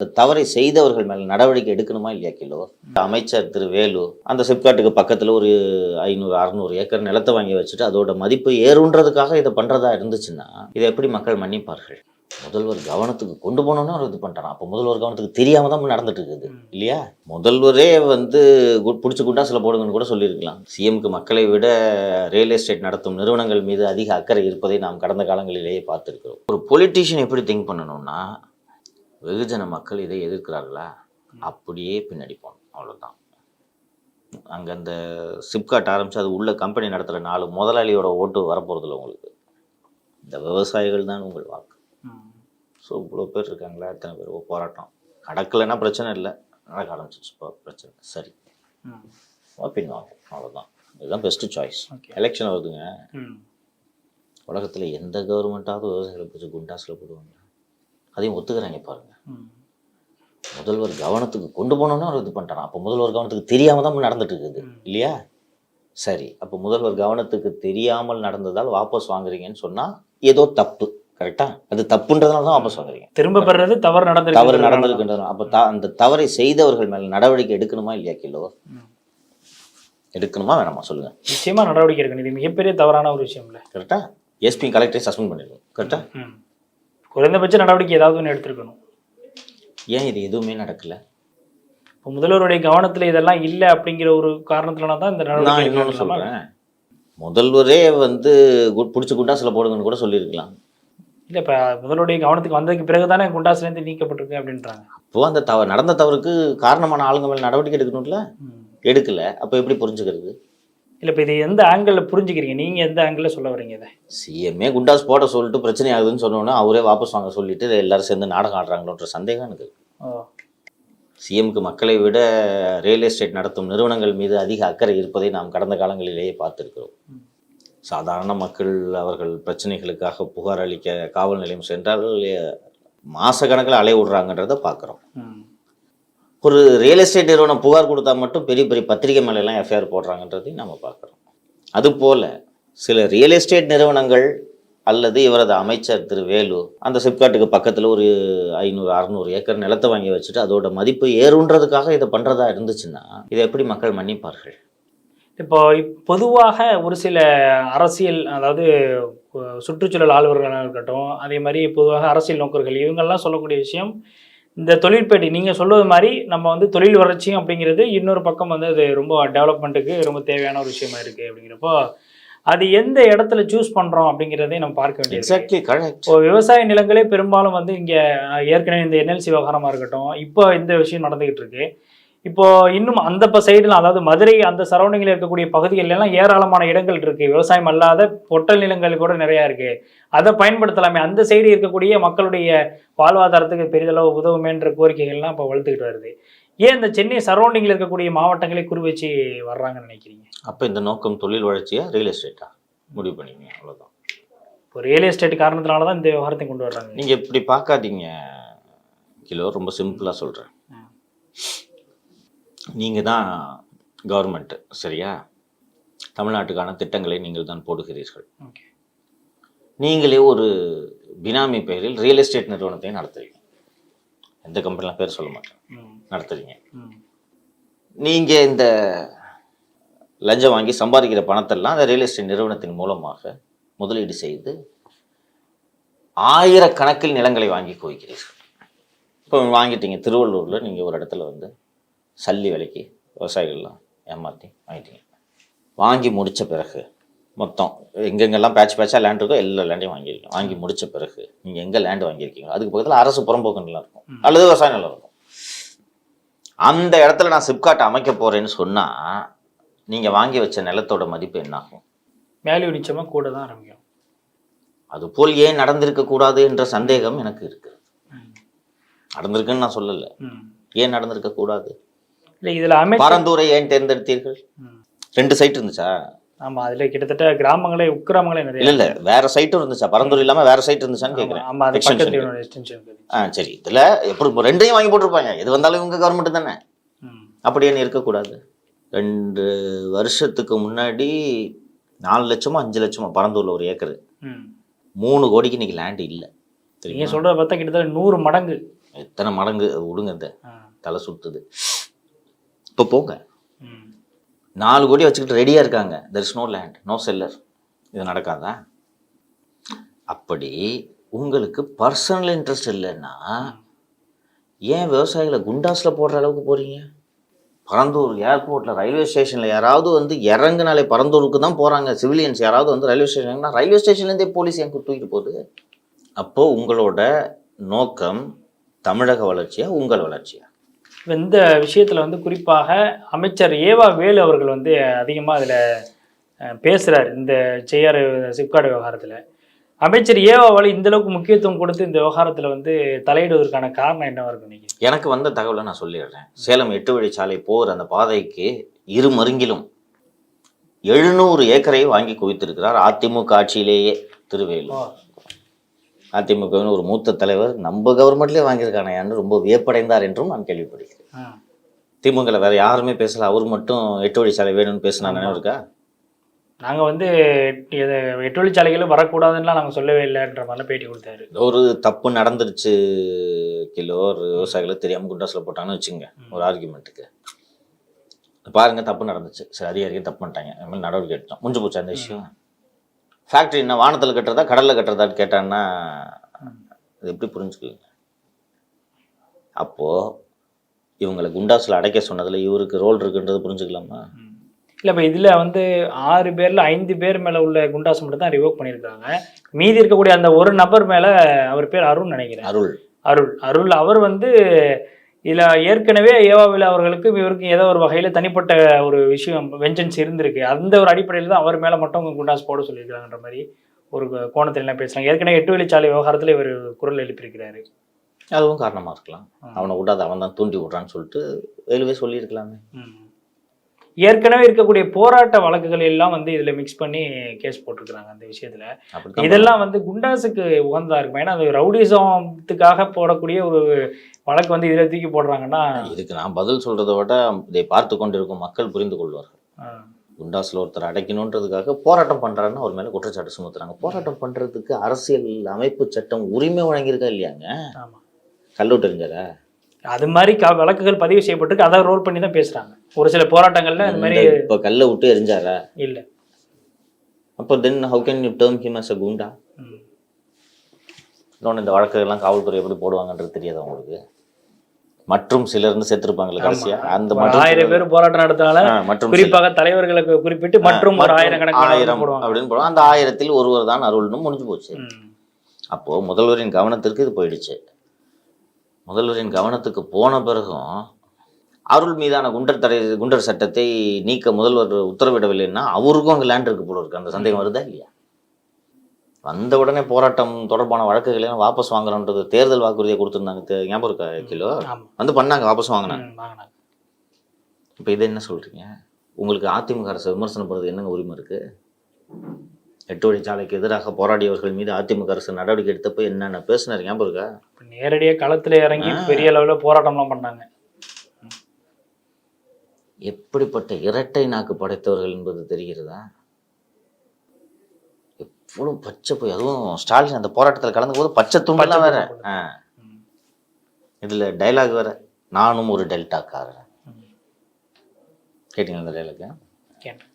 இந்த தவறை செய்தவர்கள் மேல நடவடிக்கை எடுக்கணுமா இல்லையா கிலோ? அமைச்சர் திரு வேலு அந்த சிப்காட்டுக்கு பக்கத்துல ஒரு ஐநூறு அறுநூறு ஏக்கர் நிலத்தை வாங்கி வச்சுட்டு அதோட மதிப்பு ஏறுன்றதுக்காக இதை பண்றதா இருந்துச்சுன்னா இதை எப்படி மக்கள் மன்னிப்பார்கள்? முதல்வர் கவனத்துக்கு கொண்டு போகணும்னு அவர் இது பண்ணிட்டாராம் அப்போ முதல்வர் கவனத்துக்கு தெரியாம தான் நடந்துட்டு இருக்குது இல்லையா? முதல்வரே வந்து பிடிச்சி குண்டாசில் போடுங்கன்னு கூட சொல்லியிருக்கலாம். சிஎம்க்கு மக்களை விட ரியல் எஸ்டேட் நடத்தும் நிறுவனங்கள் மீது அதிக அக்கறை இருப்பதை நாம் கடந்த காலங்களிலேயே பார்த்துருக்கிறோம். ஒரு பொலிட்டீஷியன் எப்படி திங்க் பண்ணணும்னா வெகுஜன மக்கள் இதை எதிர்க்கிறார்களா? அப்படியே பின்னாடி போகணும். அவ்வளோதான் அங்கே அந்த சிப்காட் ஆரம்பித்து அது உள்ள கம்பெனி நடத்துகிற நாலு முதலாளியோட ஓட்டு வரப்போகிறதில்ல உங்களுக்கு. இந்த விவசாயிகள் தான் உங்கள் வாக்கு. ஸோ இவ்வளோ பேர் இருக்காங்களா? எத்தனை பேர்? போராட்டம். நடக்கலைன்னா பிரச்சனை இல்லை. நடக்க ஆரம்பிச்சிச்சு இப்போ பிரச்சனை சரி. பின்வாங்க அவ்வளோதான் இதுதான் பெஸ்ட்டு சாய்ஸ். எலெக்ஷன் வருதுங்க. உலகத்தில் எந்த கவர்மெண்ட்டாவது விவசாயிகளை பிடிச்சி குண்டாஸில் போடுவாங்க அதையும் ஒத்துக்கிறாங்க பாருங்க. முதல்வர் கவனத்துக்கு கொண்டு போகணும்னு அவர் இது பண்ணிட்டாராம் அப்போ முதல்வர் கவனத்துக்கு தெரியாமல் தான் நடந்துட்டு இருக்குது இல்லையா? சரி. அப்போ முதல்வர் கவனத்துக்கு தெரியாமல் நடந்ததால் வாபஸ் வாங்குறீங்கன்னு சொன்னால் ஏதோ தப்பு. கரெக்டா? அது தப்புன்றதுனால தான் வாபஸ் வாங்குறீங்க. திரும்ப பெறது தவறு நடந்திருக்கு. தவறு நடந்திருக்கின்றது அப்போ த அந்த தவறை செய்தவர்கள் மேல நடவடிக்கை எடுக்கணுமா இல்லையா கிலோ. எடுக்கணுமா வேணாமா? சொல்லுங்க. நிச்சயமா நடவடிக்கை எடுக்கணும். இது மிகப்பெரிய தவறான ஒரு விஷயம்ல. கரெக்டா? எஸ்பி கலெக்டரை சஸ்பெண்ட் பண்ணிடணும் கரெக்டா. குறைந்தபட்ச நடவடிக்கை ஏதாவது ஒன்று எடுத்திருக்கணும். ஏன் இது எதுவுமே நடக்கல? இப்போ முதல்வருடைய கவனத்துல இதெல்லாம் இல்லை அப்படிங்கிற ஒரு காரணத்துலனா தான் இந்த நடவடிக்கை இன்னொன்று? சொல்றேன். முதல்வரே வந்து பிடிச்சி குண்டாசில் போடுங்கன்னு கூட சொல்லியிருக்கலாம். இல்ல இப்ப முதல்வருடைய கவனத்துக்கு வந்ததுக்கு பிறகு தானே குண்டாசுல இருந்து நீக்கப்பட்டிருக்கு அப்படின்றாங்க. அப்போ அந்த தவ நடந்த தவறுக்கு காரணமான ஆளுங்க மேல நடவடிக்கை எடுக்கணும்ல. எடுக்கல. அப்போ எப்படி புரிஞ்சுக்கிறது? இல்ல இப்ப இது எந்த ஆங்கிள் புரிஞ்சுக்கிறீங்க நீங்க எந்த ஆங்கிள் சொல்ல வரீங்க இதை சிஎம்ஏ குண்டாஸ் போட சொல்லிட்டு பிரச்சனை ஆகுதுன்னு சொன்னோன்னே அவரே வாபஸ் வாங்க சொல்லிட்டு எல்லாரும் சேர்ந்து நாடகம் ஆடுறாங்களோன்ற சந்தேகம் எனக்கு. சிஎம்க்கு மக்களை விட ரியல் எஸ்டேட் நடத்தும் நிறுவனங்கள் மீது அதிக அக்கறை இருப்பதை நாம் கடந்த காலங்களிலேயே பார்த்திருக்கிறோம். சாதாரண மக்கள் அவர்கள் பிரச்சனைகளுக்காக புகார் அளிக்க காவல் நிலையம் சென்றால் மாசக்கணக்கில் அலைய விடுறாங்கன்றதை பார்க்குறோம். ஒரு ரியல் எஸ்டேட் நிறுவனம் புகார் கொடுத்தா மட்டும் பெரிய பெரிய பத்திரிகை மேலெல்லாம் எஃப்ஐஆர் போடுறாங்கன்றதையும் நம்ம பார்க்குறோம். அதுபோல் சில ரியல் எஸ்டேட் நிறுவனங்கள் அல்லது இவரது அமைச்சர் திரு வேலு அந்த சிப்காட்டுக்கு பக்கத்தில் ஒரு ஐநூறு அறநூறு ஏக்கர் நிலத்தை வாங்கி வச்சுட்டு அதோட மதிப்பு ஏறுன்றதுக்காக இதை பண்ணுறதா இருந்துச்சுன்னா இதை எப்படி மக்கள் மன்னிப்பார்கள்? இப்போ பொதுவாக ஒரு சில அரசியல் அதாவது சுற்றுச்சூழல் ஆளுவர்களாக இருக்கட்டும் அதே மாதிரி பொதுவாக அரசியல் நோக்கர்கள் இவங்கெல்லாம் சொல்லக்கூடிய விஷயம் இந்த தொழிற்பேட்டை நீங்கள் சொல்வது மாதிரி நம்ம வந்து தொழில் வளர்ச்சியும் அப்படிங்கிறது இன்னொரு பக்கம் வந்து அது ரொம்ப டெவலப்மெண்ட்டுக்கு ரொம்ப தேவையான ஒரு விஷயமா இருக்குது அப்படிங்கிறப்போ அது எந்த இடத்துல சூஸ் பண்ணுறோம் அப்படிங்கிறதையும் நம்ம பார்க்க வேண்டியது இருக்கு. எக்ஸாக்ட்லி கரெக்ட் இப்போ விவசாய நிலங்களே பெரும்பாலும் வந்து இங்கே ஏற்கனவே இந்த என்எல்சி விவகாரமாக இருக்கட்டும் இப்போ இந்த விஷயம் நடந்துகிட்டு இருக்கு இப்போ இன்னும் அந்த சைடில் அதாவது மதுரை அந்த சரௌண்டிங்கில் இருக்கக்கூடிய பகுதிகள் எல்லாம் ஏராளமான இடங்கள் இருக்கு. விவசாயம் அல்லாத பொட்டல் நிலங்கள் கூட நிறையா இருக்கு. அதை பயன்படுத்தலாமே. அந்த சைடு இருக்கக்கூடிய மக்களுடைய வாழ்வாதாரத்துக்கு பெரிதளவு உதவுமேன்ற கோரிக்கைகள்லாம் இப்போ வளர்த்துக்கிட்டு வருது. ஏன் இந்த சென்னை சரௌண்டிங்கில் இருக்கக்கூடிய மாவட்டங்களை குறி வச்சு வர்றாங்கன்னு நினைக்கிறீங்க? அப்போ இந்த நோக்கம் தொழில் வளர்ச்சியா ரியல் எஸ்டேட்டா முடிவு பண்ணிங்க அவ்வளோதான் இப்போ ரியல் எஸ்டேட் காரணத்தினால தான் இந்த விவகாரத்தை கொண்டு வர்றாங்க. நீங்கள் இப்படி பார்க்காதீங்க கிலோ. ரொம்ப சிம்பிளாக சொல்கிறேன். நீங்கள் தான் கவர்மெண்ட்டு சரியா? தமிழ்நாட்டுக்கான திட்டங்களை நீங்கள் தான் போடுகிறீர்கள். நீங்களே ஒரு பினாமி பெயரில் ரியல் எஸ்டேட் நிறுவனத்தை நடத்துறீங்க. எந்த கம்பெனிலாம் பேர் சொல்ல மாட்டேன். நடத்துறீங்க. நீங்கள் இந்த லஞ்சம் வாங்கி சம்பாதிக்கிற பணத்தெல்லாம் அந்த ரியல் எஸ்டேட் நிறுவனத்தின் மூலமாக முதலீடு செய்து ஆயிரக்கணக்கில் நிலங்களை வாங்கி குவிக்கிறீர்கள். இப்போ வாங்கிட்டீங்க திருவள்ளூரில் நீங்கள் ஒரு இடத்துல வந்து சல்லி விலைக்கு விவசாயிகள்லாம் ஏமாற்றி வாங்கிட்டீங்க. வாங்கி முடித்த பிறகு மொத்தம் எங்கெங்கெல்லாம் பேட்ச் பேட்சாக லேண்ட் இருக்கோ எல்லா லேண்டையும் வாங்கியிருக்கீங்க. வாங்கி முடித்த பிறகு நீங்கள் எங்கே லேண்ட் வாங்கியிருக்கீங்க அதுக்கு பக்கத்தில் அரசு புறம்போக்கு நிலம் இருக்கும். அல்லது விவசாய நிலம் இருக்கும். அந்த இடத்துல நான் சிப்காட் அமைக்க போகிறேன்னு சொன்னால் நீங்கள் வாங்கி வச்ச நிலத்தோட மதிப்பு என்ன ஆகும் வேல்யூ நிச்சயமாக கூட தான் ஆரம்பிக்கும். அதுபோல் ஏன் நடந்திருக்க கூடாது என்ற சந்தேகம் எனக்கு இருக்கு. ம். நடந்திருக்குன்னு நான் சொல்லலை. ஏன் நடந்திருக்க கூடாது? இல்லை இதில் பரந்தூரை ஏன் தேர்ந்தெடுத்தீர்கள். ரெண்டு சைட் இருந்துச்சா? ஆமா அதுல கிட்டத்தட்ட கிராமங்களே உக்கிராமங்களே நிறைய இல்ல இல்ல வேற சைட்டும் இருந்துச்சா? பரந்தூர் இல்லாம வேற சைட் இருந்துச்சான்னு கேக்குறேன். ஆமா அது பக்கத்துல இருக்குது. ஆ சரி. இதுல எப்படி ரெண்டையும் வாங்கி போட்டிருப்பாங்க? எது வந்தாலும் இவங்க கவர்மெண்ட் தானே. அப்படியே இருக்கக்கூடாது? ரெண்டு வருஷத்துக்கு முன்னாடி நாலு லட்சமோ அஞ்சு லட்சமோ பரந்தூர்ல ஒரு ஏக்கர். மூணு கோடிக்கு இன்னைக்கு லேண்ட் இல்லை. நீங்க தெரியுமா? சொல்றத பார்த்தா கிட்டத்தட்ட நூறு மடங்கு. எத்தனை மடங்கு? விடுங்க இந்த. தலை சுத்துது. இப்போ போங்க. நாலு கோடி வச்சுக்கிட்டு ரெடியாக இருக்காங்க. There is no land no seller இது நடக்காதா? அப்படி உங்களுக்கு பர்சனல் இன்ட்ரெஸ்ட் இல்லைன்னா ஏன் விவசாயிகளை குண்டாஸில் போடுற அளவுக்கு போகிறீங்க பரந்தூர் ஏர்போர்ட்டில் ரயில்வே ஸ்டேஷனில் யாராவது வந்து இறங்குனாலே பரந்தூருக்கு தான் போகிறாங்க சிவிலியன்ஸ் யாராவது வந்து ரயில்வே ஸ்டேஷன் ரயில்வே ஸ்டேஷன்லேருந்தே போலீஸ் என் தூக்கிட்டு போகுது. அப்போது உங்களோட நோக்கம் தமிழக வளர்ச்சியா உங்கள் வளர்ச்சியா? இந்த விஷயத்துல வந்து குறிப்பாக அமைச்சர் ஏவா வேலு அவர்கள் வந்து அதிகமா அதுல அஹ், பேசுறாரு இந்த செய்யாறு சிப்காட் விவகாரத்துல. அமைச்சர் ஏவாவால் இந்த அளவுக்கு முக்கியத்துவம் கொடுத்து இந்த விவகாரத்துல வந்து தலையிடுவதற்கான காரணம் என்னவா இருக்கும் நீங்க எனக்கு வந்த தகவலை நான் சொல்லிடுறேன். சேலம் எட்டு வழிச்சாலை போகிற அந்த பாதைக்கு இரு மருங்கிலும் எழுநூறு ஏக்கரை வாங்கி குவித்திருக்கிறார் அதிமுக ஆட்சியிலேயே திருவேலு. அதிமுகவின் ஒரு மூத்த தலைவர் நம்ம கவர்மெண்ட்லேயே வாங்கியிருக்கானேன்னு ரொம்ப வியப்படைந்தார் என்றும் நான் கேள்விப்படுகிறேன். திமுகவில் வேற யாருமே பேசல. அவர் மட்டும் எட்டு வழிச்சாலை வேணும்னு பேசினா நினைவு இருக்கா? நாங்க வந்து எட்டு வழிச்சாலைகளும் வரக்கூடாதுன்னுலாம் நாங்க சொல்லவே இல்லைன்ற மாதிரிலாம் பேட்டி கொடுத்தாரு. ஒரு தப்பு நடந்துருச்சு கிலோ ஒரு விவசாயிகளுக்கு தெரியாமல் குண்டாஸில் போட்டாங்கன்னு வச்சுங்க ஒரு ஆர்குமெண்ட்டுக்கு பாருங்க தப்பு நடந்துச்சு. சரி அதிகாரிகள் தப்பு பண்ணிட்டாங்க. அது மாதிரி நடவடிக்கை எடுத்தோம். முடிஞ்சு போச்சு அந்த விஷயம். ஃபேக்ட்ரி என்ன வானத்தில் கட்டுறதா கடலில் கட்டுறதான்னு கேட்டான்னா அது எப்படி புரிஞ்சுக்குவீங்க? அப்போது இவங்களை குண்டாஸில் அடைக்க சொன்னதில் இவருக்கு ரோல் இருக்குன்றது புரிஞ்சுக்கலாமா? இல்ல இப்ப இதுல வந்து ஆறு பேர்ல ஐந்து பேர் மேல உள்ள குண்டாசு மட்டும் தான் ரிவோக் பண்ணியிருக்காங்க. மீதி இருக்கக்கூடிய அந்த ஒரு நபர் மேல அவர் பேர் அருண் நினைக்கிறேன். அருள். அருள். அருள். அவர் வந்து இதுல ஏற்கனவே ஏவாவில் அவர்களுக்கு இவருக்கு ஏதோ ஒரு வகையில தனிப்பட்ட ஒரு விஷயம் வெஞ்சன்ஸ் இருந்திருக்கு. அந்த ஒரு அடிப்படையில் தான் அவர் மேல மட்டும் குண்டாஸ் போட சொல்லியிருக்காங்கன்ற மாதிரி ஒரு கோணத்தில் என்ன பேசுறாங்க. ஏற்கனவே எட்டு வழிச்சாலை விவகாரத்துல இவர் குரல் எழுப்பியிருக்கிறாரு. அதுவும் காரணமாக இருக்கலாம். அவனை விடாத அவன் தான் தூண்டி விட்றான்னு சொல்லிட்டு வேலுவே சொல்லியிருக்கலாமே. ஏற்கனவே இருக்கக்கூடிய போராட்ட வழக்குகள் எல்லாம் வந்து இதுல மிக்ஸ் பண்ணி கேஸ் போட்டிருக்கிறாங்க அந்த விஷயத்துல. இதெல்லாம் வந்து குண்டாஸுக்கு உகந்ததா இருக்கும். ஏன்னா அது ரவுடிசத்துக்காக போடக்கூடிய ஒரு வழக்கு வந்து இதுல தூக்கி போடுறாங்கன்னா இதுக்கு நான் பதில் சொல்றதை விட இதை பார்த்து கொண்டிருக்கும் மக்கள் புரிந்து கொள்வார்கள். குண்டாஸில் ஒருத்தர் அடைக்கணுன்றதுக்காக போராட்டம் பண்றாருன்னு அவர் மேல குற்றச்சாட்டு சுமத்துறாங்க. போராட்டம் பண்றதுக்கு அரசியல் அமைப்பு சட்டம் உரிமை வழங்கியிருக்கா இல்லையாங்க? ஆமா. கல்லூட்டு தெரிஞ்சாரா அது மாதிரி க- வழக்குகள் பதிவு செய்யப்பட்டிருக்கு. அதை ரோல் பண்ணி தான் பேசுறாங்க. ஒரு சில போராட்டங்கள்ல இந்த மாதிரி இப்ப கல்லை விட்டு எரிஞ்சாரா? இல்ல. அப்போ then how can you term him as a குண்டா. இன்னொன்று இந்த வழக்குகள்லாம் காவல்துறை எப்படி போடுவாங்கன்றது தெரியாது உங்களுக்கு மற்றும் சிலர்னு சேர்த்திருப்பாங்கல்ல கடைசியா? அந்த ஆயிரம் பேர் போராட்டம் நடத்தினால மற்றும் சிலர். குறிப்பாக தலைவர்களுக்கு குறிப்பிட்டு மற்றும் ஒரு மற்றும் ஆயிரக்கணக்கான ஆயிரம் போடுவாங்க. அப்படின்னு போடுவோம் அந்த ஆயிரத்தில் ஒருவர் தான் அருள்னு முடிஞ்சு போச்சு. அப்போ முதல்வரின் கவனத்திற்கு இது போயிடுச்சு. முதல்வரின் கவனத்துக்கு போன பிறகும் அருள் மீதான குண்டர் தடை குண்டர் சட்டத்தை நீக்க முதல்வர் உத்தரவிடவில்லைன்னா அவருக்கும் அங்கே லேண்ட் இருக்கு போல இருக்கு. அந்த சந்தேகம் வருதா இல்லையா? வந்த உடனே போராட்டம் தொடர்பான வழக்குகளை வாபஸ் வாங்குறோன்றது தேர்தல் வாக்குறுதியை கொடுத்துருந்தாங்க. ஞாபகம் இருக்கா கிலோ வந்து பண்ணாங்க வாபஸ் வாங்கினாங்க. இப்போ இதை என்ன சொல்றீங்க? உங்களுக்கு அதிமுக அரசு விமர்சனம் பண்ணுறது என்னங்க உரிமை இருக்கு? எட்டு வழிச்சாலைக்கு எதிராக போராடியவர்கள் மீது அதிமுக அரசு நடவடிக்கை எடுத்தப்போ என்னென்ன பேசினார்? ஞாபகம் இருக்கா? இப்ப நேரடியா களத்துல இறங்கி பெரிய அளவுல போராட்டம்லாம் பண்ணாங்க. எப்படிப்பட்ட இரட்டை நாக்கு படைத்தவர்கள் என்பது தெரிகிறதா? எவ்வளவு பச்சை போய் அதுவும் ஸ்டாலின் அந்த போராட்டத்தில் கலந்த போது பச்சை துண்டெல்லாம் வேற. இதுல டைலாக் வேற. நானும் ஒரு டெல்டாக்காரன். கேட்டீங்களா அந்த டைலாக் கேட்டேன்.